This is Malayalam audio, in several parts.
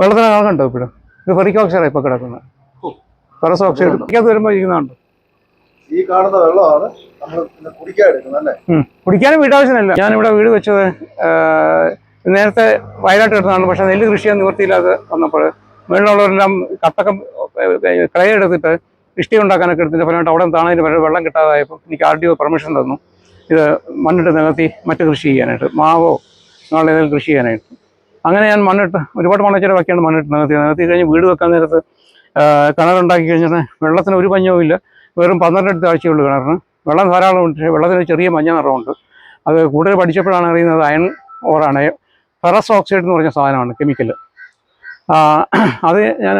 വെള്ളത്തിന് കണക്കുണ്ടോ ഇപ്പോഴും? ഇത് ഫെറിക് ഓക്സൈഡ് ഇപ്പോൾ കിടക്കുന്നത്. ഫെറസ് ഓക്സൈഡ് ഇതിനകത്ത് വരുമ്പോൾ ഇരിക്കുന്നുണ്ട് ഈ കാണുന്ന വെള്ളമാണ് നമ്മൾ കുടിക്കാൻ എടുക്കുന്നത് അല്ലേ. കുടിക്കാനും വീട്ടാവശ്യമില്ല. ഞാനിവിടെ വീട് വെച്ചത് നേരത്തെ വയനാട്ട് കിടന്നതാണ്. പക്ഷെ നെല്ല് കൃഷി നിവർത്തിയില്ലാതെ നിവൃത്തിയില്ലാതെ വന്നപ്പോൾ മുകളിലുള്ളവരെല്ലാം കട്ടക്കം ക്രയ എടുത്തിട്ട് ഇഷ്ടി ഉണ്ടാക്കാനൊക്കെ എടുത്തിട്ട് ഫലമായിട്ട് അവിടെ താണതിന് പകരം വെള്ളം കിട്ടാതായപ്പോൾ എനിക്ക് ആർ ഡി ഒ പെർമിഷൻ തന്നു. ഇത് മണ്ണിട്ട് നികത്തി മറ്റു കൃഷി ചെയ്യാനായിട്ട് മാവോ ഏതെങ്കിലും കൃഷി ചെയ്യാനായിട്ട്. അങ്ങനെ ഞാൻ മണ്ണിട്ട് ഒരുപാട് മണ്ണിച്ചിട്ട് ബാക്കിയാണ് മണ്ണിട്ട് നികത്തി. നികത്തി കഴിഞ്ഞ് വീട് വെക്കാൻ നേരത്ത് കിണറുണ്ടാക്കി കഴിഞ്ഞാൽ വെള്ളത്തിന് ഒരു പഞ്ഞവും ഇല്ല. വെറും പന്ത്രണ്ടെടുത്ത് ആഴ്ചയുള്ളൂ കിണറിന്. വെള്ളം ധാരാളം ഉണ്ട്. വെള്ളത്തിന് ചെറിയ മഞ്ഞ നിറമുണ്ട്. അത് കൂടുതൽ പഠിച്ചപ്പോഴാണ് അറിയുന്നത് അയൺ ഓറാണ്. ഫെറസ് ഓക്സൈഡ് എന്ന് പറഞ്ഞ സാധനമാണ് കെമിക്കൽ അത് ഞാൻ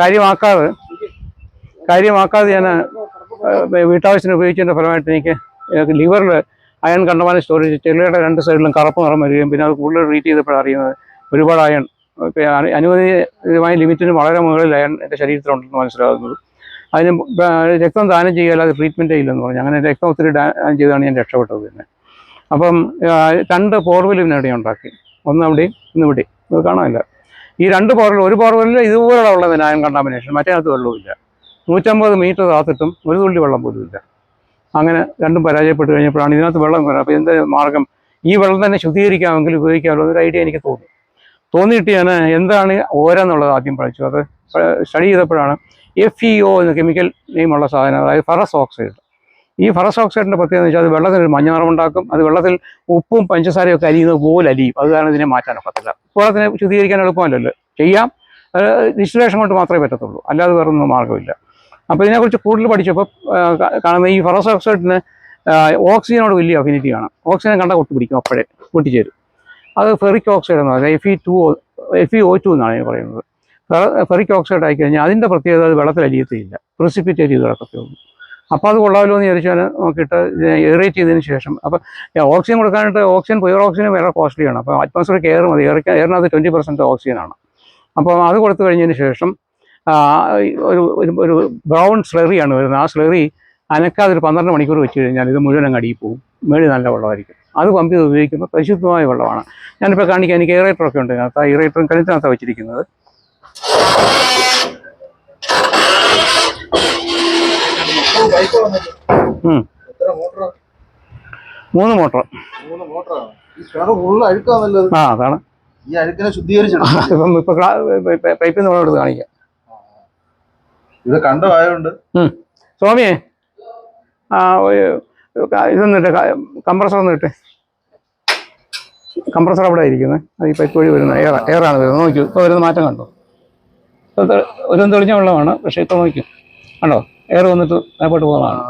കാര്യമാക്കാതെ കാര്യമാക്കാതെ ഞാൻ വീട്ടാവശ്യത്തിന് ഉപയോഗിച്ചതിന്റെ ഫലമായിട്ട് എനിക്ക് ലിവറിൽ അയൺ കണ്ടമാനം സ്റ്റോറേജ് ചെളിയുടെ രണ്ട് സൈഡിലും കറുപ്പ് നിറം വരികയും പിന്നെ അത് കൂടുതൽ ട്രീറ്റ് ചെയ്തപ്പോഴാണ് അറിയുന്നത് ഒരുപാട് അയൺ. അനുവദിതമായ ലിമിറ്റിന് വളരെ മുകളിൽ അയൺ എന്റെ ശരീരത്തിലുണ്ടെന്ന് മനസ്സിലാകുന്നത്. അതിന് രക്തം ദാനം ചെയ്യാതെ ട്രീറ്റ്മെന്റേ ഇല്ലെന്ന് പറഞ്ഞു. അങ്ങനെ രക്തം ഒത്തിരി ദാനം ചെയ്താണ് ഞാൻ രക്ഷപ്പെട്ടത് പിന്നെ. അപ്പം രണ്ട് പോർവെലും ഇവിടെ ഉണ്ടാക്കി. ഒന്ന് അവിടെയും ഇന്ന് ഇവിടെ ഇത് കാണാനില്ല. ഈ രണ്ട് പോർവൽ ഒരു പോർവലിൽ ഇതുപോലെ ഉള്ളത് അയൺ കണ്ടാമിനേഷൻ മറ്റേ അത് വെള്ളവുമില്ല നൂറ്റമ്പത് മീറ്റർ താത്തിട്ടും ഒരു തുള്ളി വെള്ളം പോലും ഇല്ല. അങ്ങനെ രണ്ടും പരാജയപ്പെട്ട് കഴിഞ്ഞപ്പോഴാണ് ഇതിനകത്ത് വെള്ളം വരാം അപ്പോൾ എന്ത് മാർഗം? ഈ വെള്ളം തന്നെ ശുദ്ധീകരിക്കാമെങ്കിൽ ഉപയോഗിക്കാമല്ലോ എന്നൊരു ഐഡിയ എനിക്ക് തോന്നി. തോന്നിയിട്ട് ഞാൻ എന്താണ് ഓരെന്നുള്ളത് ആദ്യം പഠിച്ചു അത് സ്റ്റഡി ചെയ്തപ്പോഴാണ് എഫ് ഇ ഒ എന്ന കെമിക്കൽ നെയിമുള്ള സാധനം അതായത് ഫറസ് ഓക്സൈഡ്. ഈ ഫറസ് ഓക്സൈഡിന്റെ പ്രത്യേകത എന്ന് വെച്ചാൽ അത് വെള്ളത്തിന് ഒരു മഞ്ഞ നിറമുണ്ടാക്കും അത് വെള്ളത്തിൽ ഉപ്പും പഞ്ചസാരയും ഒക്കെ അലിയുന്നത് പോലെ അലിയും. അത് കാരണം ഇതിനെ മാറ്റാൻ ഒക്കത്തില്ല. വെള്ളത്തിനെ ശുദ്ധീകരിക്കാൻ എളുപ്പമല്ലല്ലോ. ചെയ്യാം. ഡിസ്റ്റിലേഷൻ കൊണ്ട് മാത്രമേ പറ്റത്തുള്ളൂ. അല്ലാതെ വേറൊന്നും മാർഗമില്ല അപ്പോൾ ഇതിനെക്കുറിച്ച് കൂടുതൽ പഠിച്ചപ്പോൾ കാണുന്ന ഈ ഫെറോസ് ഓക്സൈഡിന് ഓക്സിജനോട് വലിയ അഫിനിറ്റി കാണാം. ഓക്സിജൻ കണ്ട ഒട്ടി പിടിക്കും അപ്പോഴേ കൂട്ടിച്ചേരും അത് ഫെറിക് ഓക്സൈഡ് എന്ന് പറയുന്നത് F E two F E O two എന്നാണ് ഞാൻ പറയുന്നത്. ഫെറിക് ഓക്സൈഡ് ആയി കഴിഞ്ഞാൽ അതിന്റെ പ്രത്യേകത അത് വെള്ളത്തിൽ അലിയത്തില്ല. പ്രിസിപ്പിറ്റേറ്റ് ചെയ്ത് കിടക്കത്തേ ഉള്ളൂ. അപ്പോൾ അത് കൊള്ളാമല്ലോ എന്ന് വിചാരിച്ചാൽ നോക്കിയിട്ട് എയറേറ്റ് ചെയ്തതിന് ശേഷം അപ്പോൾ ഓക്സിജൻ കൊടുക്കാനായിട്ട് ഓക്സിജൻ പ്യുവർ ഓക്സിജൻ വേറെ കോസ്റ്റ്ലിയാണ് അപ്പോൾ അറ്റ്മോസ്ഫിയർ എയർ മതി എയറിനകത്ത് ട്വന്റി പെർസെന്റ് ഓക്സിജനാണ് അപ്പോൾ അത് കൊടുത്തു കഴിഞ്ഞതിന് ശേഷം ഒരു ഒരു ഒരു ബ്രൗൺ സ്ലറിയാണ് വരുന്നത്. ആ സ്ലറി അനക്കാതെ ഒരു പന്ത്രണ്ട് മണിക്കൂർ വെച്ച് കഴിഞ്ഞാൽ ഇത് മുഴുവൻ അങ്ങടിയിൽ പോകും. മേളി നല്ല വെള്ളമായിരിക്കും. അത് പമ്പ് ചെയ്ത് ഉപയോഗിക്കുമ്പോൾ പരിശുദ്ധമായ വെള്ളമാണ്. ഞാനിപ്പോൾ കാണിക്കാൻ എനിക്ക് എയറേറ്ററൊക്കെ ഉണ്ട്. അതിനകത്ത് ആ ഇറേറ്ററും കഴുത്തിനകത്താണ് വെച്ചിരിക്കുന്നത്. മൂന്ന് മോട്ടർ. ആ അതാണ്. ഈ അഴുക്കിനെ ശുദ്ധീകരിച്ചു ഇപ്പം ഇപ്പോൾ പൈപ്പിൽ നിന്ന് വെള്ളം എടുത്ത് കാണിക്കാം. ഇത് കണ്ടതായതുകൊണ്ട് സ്വാമിയെ ആ ഒരു- ഇതൊന്നിട്ട് കംപ്രസർ ഒന്നിട്ട്. കംപ്രസർ അവിടെ ഇരിക്കുന്നത് അത് ഈ പൈപ്പ് വഴി വരുന്ന എയർ എയറാണ് വരുന്നത്. നോക്കൂ ഇപ്പോൾ വരുന്ന മാറ്റം കണ്ടോ? ഇപ്പോൾ ഒരു തെളിഞ്ഞ വെള്ളമാണ് പക്ഷേ ഇപ്പോൾ നോക്കൂ. കണ്ടോ? എയർ വന്നിട്ട് മേപ്പോട്ട് പോകുന്നതാണ്.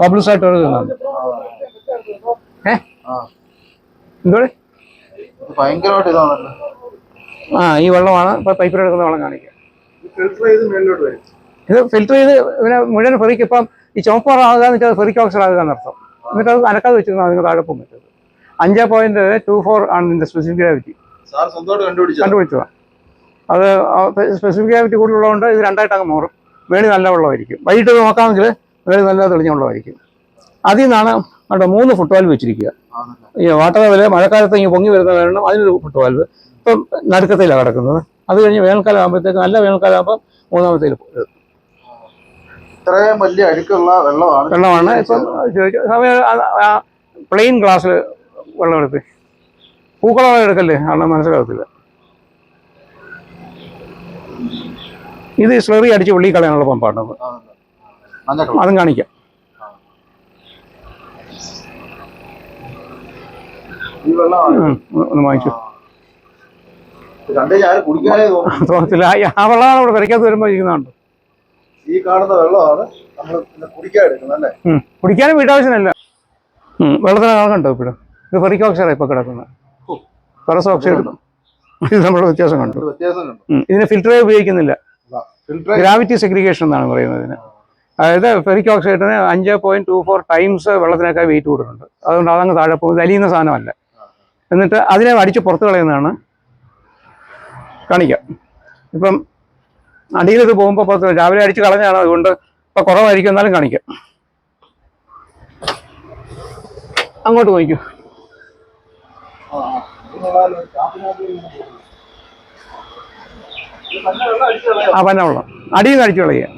പബ്ലിസ് ആയിട്ട് വരുന്നുണ്ട് ഏ? ആ. എന്തോടെ ഇത് ഭയങ്കരമായിട്ട് ഇതാണല്ലോ. ആ ഈ വെള്ളമാണ്. ഇപ്പോൾ പൈപ്പിലെടുക്കുന്ന വെള്ളം കാണിക്കുക ഇത് ഫിൽറ്റർ ചെയ്ത് ഇവനെ മുഴുവൻ ഫെറിക്ക് ഇപ്പം ഈ ചുവപ്പ് ആകുക എന്ന് വെച്ചാൽ ഫെറിക് ഓക്സൈഡ് ആകുക എന്നർത്ഥം. എന്നിട്ട് അത് അനക്കാതെ വെച്ചിരുന്നാൽ അതിന് താഴെ പോകും പറ്റത് അഞ്ച് പോയിന്റ് ടു ഫോർ ആണ് ഇതിന്റെ സ്പെസിഫിക് ഗ്രാവിറ്റി കണ്ടുപിടിച്ചതാണ് അത് സ്പെസിഫിക് ഗ്രാവിറ്റി കൂടുതലുള്ളതുകൊണ്ട് ഇത് രണ്ടായിട്ട് അങ്ങ് മാറും. വേണി നല്ല വെള്ളമായിരിക്കും വൈകിട്ട് നോക്കാമെങ്കിൽ വേണി നല്ല തെളിഞ്ഞ വെള്ളമായിരിക്കും അതിൽ നിന്നാണ് അവിടെ മൂന്ന് ഫുട് വാൽവ് വെച്ചിരിക്കുക. ഈ വാട്ടർ ലെവൽ മഴക്കാലത്ത് ഇങ്ങനെ പൊങ്ങി വരുന്ന കാരണം അതിനൊരു ഫുട് വാൽവ് ഇപ്പം നടുക്കത്തിലാണ് കിടക്കുന്നത്. അത് കഴിഞ്ഞ് വേനൽക്കാലം ആകുമ്പോഴത്തേക്ക് നല്ല വേനൽക്കാലം ആകുമ്പോൾ മൂന്നാമത്തേൽ ഇത്രയും വലിയ അഴുക്കുള്ള വെള്ളമാണ് വെള്ളമാണ്. ഇപ്പം ചോദിച്ച സമയം പ്ലെയിൻ ഗ്ലാസ്സിൽ വെള്ളം എടുത്ത് പൂക്കളം എടുക്കല്ലേ അവിടെ മനസ്സിലാകത്തില്ല ഇത് സ്ലറി അടിച്ച് വെള്ളി കളയാനുള്ള പമ്പാണ് അത്. കാണിക്കാം. ഒന്ന് വാങ്ങിച്ചു തോന്നത്തില്ല. ആ- വെള്ളമാണ് ഇവിടെ വരയ്ക്കാത്ത വരുമ്പോൾ ഇരിക്കുന്നുണ്ട് ഈ കാണുന്ന വെള്ളമാണ് നമ്മൾ പിന്നെ കുടിക്കാൻ എടുക്കുന്നത് അല്ലേ. കുടിക്കാനും വീട്ടാവശ്യമല്ല. വെള്ളത്തിന് കണക്കുണ്ടോ ഇപ്പോഴും? ഇത് ഫെറിക് ഓക്സൈഡ് ഇപ്പൊ കിടക്കുന്നത്. ഫെറസ് ഓക്സൈഡ് ഇത് നമ്മുടെ വ്യത്യാസം കണ്ടു. വ്യത്യാസം കണ്ടു. ഇതിന് ഫിൽറ്ററേ ഉപയോഗിക്കുന്നില്ല. ഗ്രാവിറ്റി സെഗ്രിഗേഷൻ എന്നാണ് പറയുന്നത് ഇതിന്. അതായത് ഫെറിക് ഓക്സൈഡിന് അഞ്ച് പോയിന്റ് ടു ഫോർ ടൈംസ് വെള്ളത്തിനൊക്കെ വെയിറ്റ് കൂടുതലുണ്ട്. അതുകൊണ്ട് അതങ്ങ് താഴെ പോകും. അലിയുന്ന സാധനമല്ല. എന്നിട്ട് അതിനെ അടിച്ച് പുറത്തു കളയുന്നതാണ്. കാണിക്കാം. ഇപ്പം അടിയിൽ ഇത് പോകുമ്പോൾ പത്ത് രാവിലെ അടിച്ച് കളഞ്ഞാണ് അതുകൊണ്ട് ഇപ്പം കുറവായിരിക്കും. എന്നാലും കാണിക്കാം. അങ്ങോട്ട് നോക്കൂ. ആ പന്ന വെള്ളം അടിയിൽ നിന്ന് അടിച്ചു കളയുക